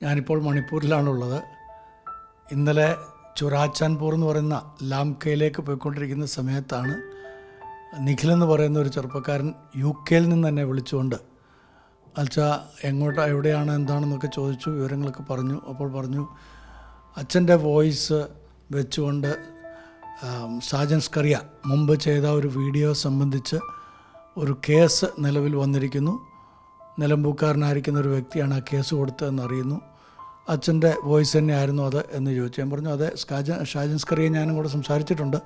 ഞാനിപ്പോൾ മണിപ്പൂരിലാണുള്ളത്. ഇന്നലെ ചുരാച്ചാൻപൂർ എന്ന് പറയുന്ന ലാംകയിലേക്ക് പോയിക്കൊണ്ടിരിക്കുന്ന സമയത്താണ് നിഖിൽ എന്ന് പറയുന്ന ഒരു ചെറുപ്പക്കാരൻ യു കെയിൽ നിന്ന് തന്നെ വിളിച്ചുകൊണ്ട് അച്ഛാ എങ്ങോട്ടാ എവിടെയാണ് എന്താണെന്നൊക്കെ ചോദിച്ചു വിവരങ്ങളൊക്കെ പറഞ്ഞു. അപ്പോൾ പറഞ്ഞു അച്ഛന്റെ വോയിസ് വെച്ചുകൊണ്ട് സാജൻ സ്കറിയ മുമ്പ് ചെയ്ത ഒരു വീഡിയോ സംബന്ധിച്ച് ഒരു കേസ് നിലവിൽ വന്നിരിക്കുന്നു. നിലമ്പൂക്കാരനായിരിക്കുന്ന ഒരു വ്യക്തിയാണ് ആ കേസ് കൊടുത്തതെന്ന് അറിയുന്നു. അച്ഛന്റെ വോയിസ് തന്നെയായിരുന്നു അത് എന്ന് ചോദിച്ചു. ഞാൻ പറഞ്ഞു അതെ ഷാജൻ ഷാജൻ സ്കറിയെ ഞാനും കൂടെ സംസാരിച്ചിട്ടുണ്ട്.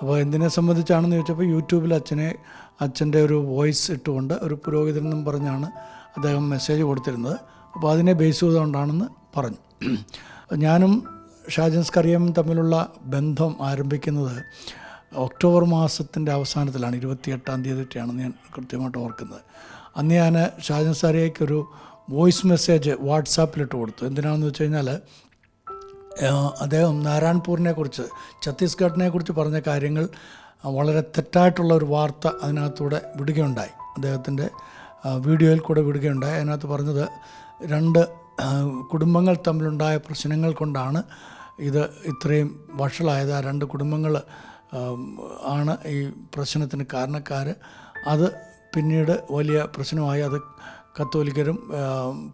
അപ്പോൾ എന്തിനെ സംബന്ധിച്ചാണെന്ന് ചോദിച്ചപ്പോൾ യൂട്യൂബിൽ അച്ഛനെ അച്ഛന്റെ ഒരു വോയിസ് ഇട്ടുകൊണ്ട് ഒരു പുരോഹിതൻ എന്നും പറഞ്ഞാണ് അദ്ദേഹം മെസ്സേജ് കൊടുത്തിരുന്നത്. അപ്പോൾ അതിനെ ബേസ് ചെയ്തുകൊണ്ടാണെന്ന് പറഞ്ഞു. ഞാനും ഷാജൻസ് കറിയം തമ്മിലുള്ള ബന്ധം ആരംഭിക്കുന്നത് ഒക്ടോബർ മാസത്തിന്റെ അവസാനത്തിലാണ് ഇരുപത്തിയെട്ടാം തീയതിയാണെന്ന് ഞാൻ കൃത്യമായിട്ട് ഓർക്കുന്നത്. അന്ന് ഞാൻ ഷാജൻ സാരിയേക്ക് ഒരു വോയിസ് മെസ്സേജ് വാട്സാപ്പിലിട്ട് കൊടുത്തു. എന്തിനാണെന്ന് വെച്ച് കഴിഞ്ഞാൽ അദ്ദേഹം നാരായൺപൂരിനെ കുറിച്ച് ഛത്തീസ്ഗഡിനെ കുറിച്ച് പറഞ്ഞ കാര്യങ്ങൾ വളരെ തെറ്റായിട്ടുള്ള ഒരു വാർത്ത അതിനകത്തൂടെ വിടുകയുണ്ടായി. അദ്ദേഹത്തിന്റെ വീഡിയോയിൽ കൂടെ വിടുകയുണ്ടായി. അതിനകത്ത് പറഞ്ഞത് രണ്ട് കുടുംബങ്ങൾ തമ്മിലുണ്ടായ പ്രശ്നങ്ങൾ കൊണ്ടാണ് ഇത് ഇത്രയും വഷളായത്. ആ രണ്ട് കുടുംബങ്ങൾ ആണ് ഈ പ്രശ്നത്തിന് കാരണക്കാർ അത് പിന്നീട് വലിയ പ്രശ്നമായി അത് കത്തോലിക്കരും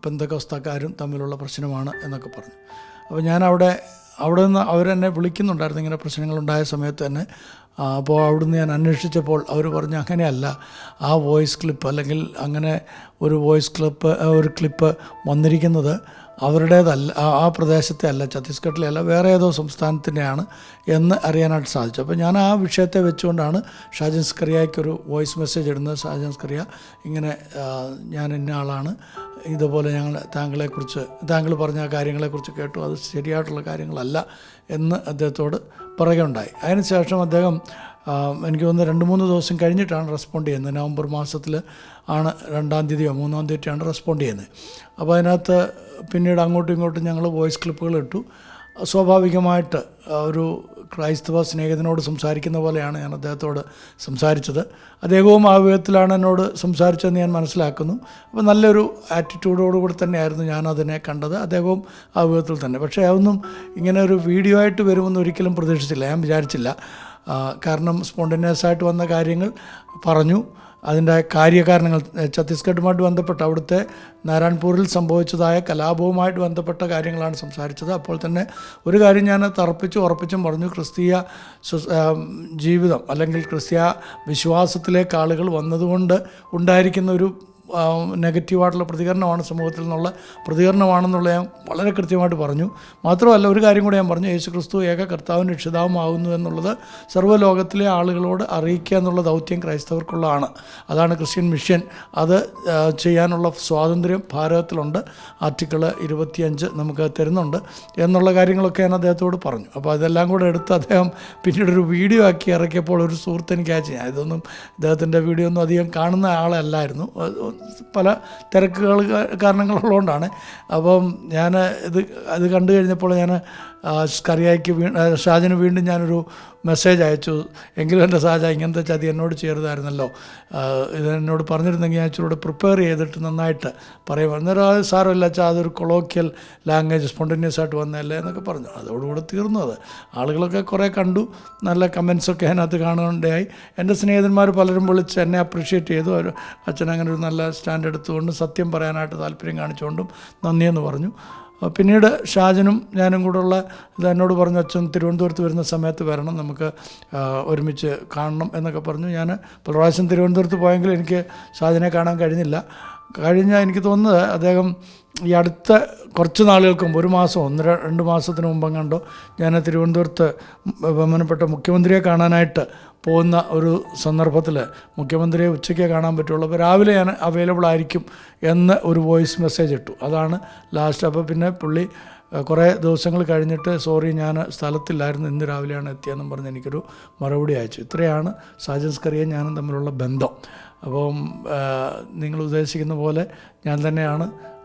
പെന്തകോസ്തക്കാരും തമ്മിലുള്ള പ്രശ്നമാണ് എന്നൊക്കെ പറഞ്ഞു. അപ്പോൾ ഞാൻ അവിടെ നിന്ന് അവരെന്നെ വിളിക്കുന്നുണ്ടായിരുന്നു. ഇങ്ങനെ പ്രശ്നങ്ങളുണ്ടായ സമയത്ത് തന്നെ. അപ്പോൾ അവിടുന്ന് ഞാൻ അന്വേഷിച്ചപ്പോൾ അവർ പറഞ്ഞു അങ്ങനെയല്ല. ആ വോയിസ് ക്ലിപ്പ് അല്ലെങ്കിൽ അങ്ങനെ ഒരു വോയിസ് ക്ലിപ്പ് ഒരു ക്ലിപ്പ് വന്നിരിക്കുന്നത് അവരുടേതല്ല ആ- പ്രദേശത്തെ അല്ല ഛത്തീസ്ഗഡിലെ അല്ല വേറെ ഏതോ സംസ്ഥാനത്തിന്റെയാണ് എന്ന് അറിയാനായിട്ട് സാധിച്ചു. അപ്പോൾ ഞാൻ ആ വിഷയത്തെ വെച്ചുകൊണ്ടാണ് ഷാജൻസ് കറിയയ്ക്ക് ഒരു വോയിസ് മെസ്സേജ് ഇടുന്നത്. ഷാജൻസ് കറിയ ഇങ്ങനെ ഞാൻ ഇന്ന ആളാണ്. ഇതുപോലെ ഞങ്ങൾ താങ്കളെക്കുറിച്ച് താങ്കൾ പറഞ്ഞ കാര്യങ്ങളെക്കുറിച്ച് കേട്ടു. അത് ശരിയായിട്ടുള്ള കാര്യങ്ങളല്ല എന്ന് അദ്ദേഹത്തോട് പറയുകയുണ്ടായി. അതിനുശേഷം അദ്ദേഹം എനിക്ക് തോന്നുന്നു രണ്ട് മൂന്ന് ദിവസം കഴിഞ്ഞിട്ടാണ് റെസ്പോണ്ട് ചെയ്യുന്നത്. നവംബർ മാസത്തിൽ ആണ് രണ്ടാം തീയതിയോ മൂന്നാം തീയതിയാണ് റെസ്പോണ്ട് ചെയ്യുന്നത്. അപ്പോൾ അതിനകത്ത് പിന്നീട് അങ്ങോട്ടും ഇങ്ങോട്ടും ഞങ്ങൾ വോയിസ് ക്ലിപ്പുകൾ ഇട്ടു. സ്വാഭാവികമായിട്ട് ഒരു ക്രൈസ്തവ സ്നേഹിതനോട് സംസാരിക്കുന്ന പോലെയാണ് ഞാൻ അദ്ദേഹത്തോട് സംസാരിച്ചത്. അദ്ദേഹവും ആ വിധത്തിലാണ് എന്നോട് സംസാരിച്ചതെന്ന് ഞാൻ മനസ്സിലാക്കുന്നു. അപ്പോൾ നല്ലൊരു ആറ്റിറ്റ്യൂഡോടുകൂടി തന്നെയായിരുന്നു ഞാൻ അതിനെ കണ്ടത്. അദ്ദേഹവും ആ വിധത്തിൽ തന്നെ. പക്ഷേ അതൊന്നും ഇങ്ങനെ ഒരു വീഡിയോ ആയിട്ട് വരുമെന്ന് ഒരിക്കലും പ്രതീക്ഷിച്ചില്ല. ഞാൻ വിചാരിച്ചില്ല. കാരണം സ്പോണ്ടിനിയസ് ആയിട്ട് വന്ന കാര്യങ്ങൾ പറഞ്ഞു. അതിന്റെ കാര്യകാരണങ്ങൾ ഛത്തീസ്ഗഡുമായിട്ട് ബന്ധപ്പെട്ട അവിടുത്തെ നാരായൺപൂരിൽ സംഭവിച്ചതായ കലാപവുമായിട്ട് ബന്ധപ്പെട്ട കാര്യങ്ങളാണ് സംസാരിച്ചത്. അപ്പോൾ തന്നെ ഒരു കാര്യം ഞാൻ തറപ്പിച്ചും ഉറപ്പിച്ചും പറഞ്ഞു. ക്രിസ്തീയ ജീവിതം അല്ലെങ്കിൽ ക്രിസ്തീയ വിശ്വാസത്തിലേക്ക് ആളുകൾ വന്നതുകൊണ്ട് ഉണ്ടായിരിക്കുന്ന ഒരു നെഗറ്റീവായിട്ടുള്ള പ്രതികരണമാണ് സമൂഹത്തിൽ നിന്നുള്ള പ്രതികരണമാണെന്നുള്ള ഞാൻ വളരെ കൃത്യമായിട്ട് പറഞ്ഞു. മാത്രമല്ല ഒരു കാര്യം കൂടി ഞാൻ പറഞ്ഞു. യേശു ക്രിസ്തു ഏക കർത്താവും രക്ഷിതാവുമാകുന്നു എന്നുള്ളത് സർവലോകത്തിലെ ആളുകളോട് അറിയിക്കുക എന്നുള്ള ദൗത്യം ക്രൈസ്തവർക്കുള്ളതാണ്. അതാണ് ക്രിസ്ത്യൻ മിഷൻ. അത് ചെയ്യാനുള്ള സ്വാതന്ത്ര്യം ഭാരതത്തിലുണ്ട്. ആർട്ടിക്കിൾ ഇരുപത്തിയഞ്ച് നമുക്ക് തരുന്നുണ്ട് എന്നുള്ള കാര്യങ്ങളൊക്കെ ഞാൻ അദ്ദേഹത്തോട് പറഞ്ഞു. അപ്പോൾ അതെല്ലാം കൂടെ എടുത്ത് അദ്ദേഹം പിന്നീട് ഒരു വീഡിയോ ആക്കി ഇറക്കിയപ്പോൾ ഒരു സുഹൃത്ത് എനിക്ക് അയച്ചു. ഞാൻ ഇതൊന്നും അദ്ദേഹത്തിന്റെ വീഡിയോ ഒന്നും അധികം കാണുന്ന ആളല്ലായിരുന്നു. പല തിരക്കുകൾ കാരണങ്ങളുള്ളതുകൊണ്ടാണ്. അപ്പം ഞാൻ ഇത് അത് കണ്ടു കഴിഞ്ഞപ്പോൾ ഞാൻ കറിയായിക്ക് വീ ഷാജിന് വീണ്ടും ഞാനൊരു മെസ്സേജ് അയച്ചു. എങ്കിലും എന്റെ ഷാജ ഇങ്ങനത്തെ ചതി എന്നോട് ചെയ്തതായിരുന്നല്ലോ ആ, ഇത് എന്നോട് പറഞ്ഞിരുന്നെങ്കിൽ ഞാൻ ഇച്ചിരൂടെ പ്രിപ്പയർ ചെയ്തിട്ട് നന്നായിട്ട് പറയും. അന്നേരം സാരമില്ല ചാ അതൊരു കൊളോക്കിയൽ ലാംഗ്വേജ് സ്പോണ്ടിന്യൂസ് ആയിട്ട് വന്നതല്ലേ? എന്നൊക്കെ പറഞ്ഞു. അതോടുകൂടെ തീർന്നു അത്. ആളുകളൊക്കെ കുറേ കണ്ടു. നല്ല കമൻസൊക്കെ അതിനകത്ത് കാണുകയുണ്ടായി എന്റെ സ്നേഹിതന്മാർ പലരും വിളിച്ച് എന്നെ അപ്രീഷിയേറ്റ് ചെയ്തു. അവർ അച്ഛൻ അങ്ങനെ ഒരു നല്ല സ്റ്റാൻഡ് എടുത്തുകൊണ്ട് സത്യം പറയാനായിട്ട് താല്പര്യം കാണിച്ചുകൊണ്ടും നന്ദിയെന്ന് പറഞ്ഞു. പിന്നീട് ഷാജനും ഞാനും കൂടെയുള്ള ഇത് എന്നോട് പറഞ്ഞു അച്ഛൻ തിരുവനന്തപുരത്ത് വരുന്ന സമയത്ത് വരണം നമുക്ക് ഒരുമിച്ച് കാണണം എന്നൊക്കെ പറഞ്ഞു. ഞാൻ പല പ്രാവശ്യം തിരുവനന്തപുരത്ത് പോയെങ്കിലും എനിക്ക് ഷാജനെ കാണാൻ കഴിഞ്ഞില്ല. കഴിഞ്ഞ എനിക്ക് തോന്നുന്നത് അദ്ദേഹം ഈ അടുത്ത കുറച്ച് നാളുകൾക്ക് മുമ്പ് ഒരു മാസം ഒന്നര രണ്ട് മാസത്തിന് മുമ്പ് കണ്ടോ ഞാൻ തിരുവനന്തപുരത്ത് ബഹുമാനപ്പെട്ട മുഖ്യമന്ത്രിയെ കാണാനായിട്ട് പോകുന്ന ഒരു സന്ദർഭത്തിൽ മുഖ്യമന്ത്രിയെ ഉച്ചയ്ക്ക് കാണാൻ പറ്റുള്ളൂ. അപ്പോൾ രാവിലെ ഞാൻ അവൈലബിൾ ആയിരിക്കും എന്ന് ഒരു വോയിസ് മെസ്സേജ് ഇട്ടു. അതാണ് ലാസ്റ്റ് അപ്പോൾ പിന്നെ പുള്ളി കുറേ ദിവസങ്ങൾ കഴിഞ്ഞിട്ട് സോറി ഞാൻ സ്ഥലത്തില്ലായിരുന്നു. ഇന്ന് രാവിലെയാണ് എത്തിയതെന്നും പറഞ്ഞ് എനിക്കൊരു മറുപടി അയച്ചു. ഇത്രയാണ് സാജൻ സ്കറിയും ഞാനും തമ്മിലുള്ള ബന്ധം. അപ്പം നിങ്ങൾ ഉദ്ദേശിക്കുന്ന പോലെ ഞാൻ തന്നെയാണ്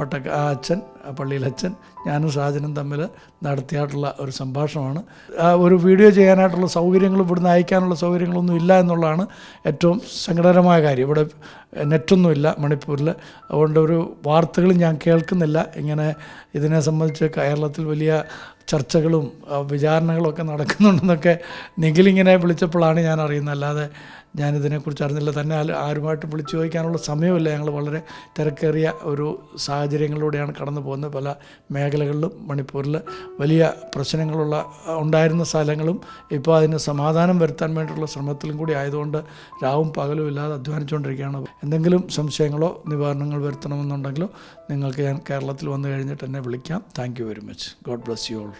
പട്ടക്ക ആ അച്ഛൻ പള്ളിയിലെ അച്ഛൻ ഞാനും സാജനും തമ്മിൽ നടത്തിയായിട്ടുള്ള ഒരു സംഭാഷണമാണ്. ഒരു വീഡിയോ ചെയ്യാനായിട്ടുള്ള സൗകര്യങ്ങളും ഇവിടുന്ന് അയക്കാനുള്ള സൗകര്യങ്ങളൊന്നും ഇല്ല എന്നുള്ളതാണ് ഏറ്റവും സങ്കടകരമായ കാര്യം. ഇവിടെ നെറ്റൊന്നുമില്ല മണിപ്പൂരിൽ. അതുകൊണ്ട് ഒരു വാർത്തകൾ ഞാൻ കേൾക്കുന്നില്ല. ഇങ്ങനെ ഇതിനെ സംബന്ധിച്ച് കേരളത്തിൽ വലിയ ചർച്ചകളും വിചാരണകളൊക്കെ നടക്കുന്നുണ്ടെന്നൊക്കെ നിഖിലിങ്ങനെ വിളിച്ചപ്പോഴാണ് ഞാൻ അറിയുന്നത്. അല്ലാതെ ഞാനിതിനെക്കുറിച്ച് അറിഞ്ഞില്ല. തന്നെ ആരുമായിട്ട് വിളിച്ചു ചോദിക്കാനുള്ള സമയമില്ല. ഞങ്ങൾ വളരെ തിരക്കേറിയ ഒരു സാഹചര്യങ്ങളിലൂടെയാണ് കടന്നു പോകുന്നത്. പല മേഖലകളിലും മണിപ്പൂരിൽ വലിയ പ്രശ്നങ്ങളുള്ള ഉണ്ടായിരുന്ന സ്ഥലങ്ങളും ഇപ്പോൾ അതിന് സമാധാനം വരുത്താൻ വേണ്ടിയിട്ടുള്ള ശ്രമത്തിലും കൂടി ആയതുകൊണ്ട് രാവും പകലും ഇല്ലാതെ അധ്വാനിച്ചുകൊണ്ടിരിക്കുകയാണ്. എന്തെങ്കിലും സംശയങ്ങളോ നിവാരണങ്ങൾ വരുത്തണമെന്നുണ്ടെങ്കിലോ നിങ്ങൾക്ക് ഞാൻ കേരളത്തിൽ വന്നു കഴിഞ്ഞിട്ട് എന്നെ വിളിക്കാം. Thank very much. God bless you all.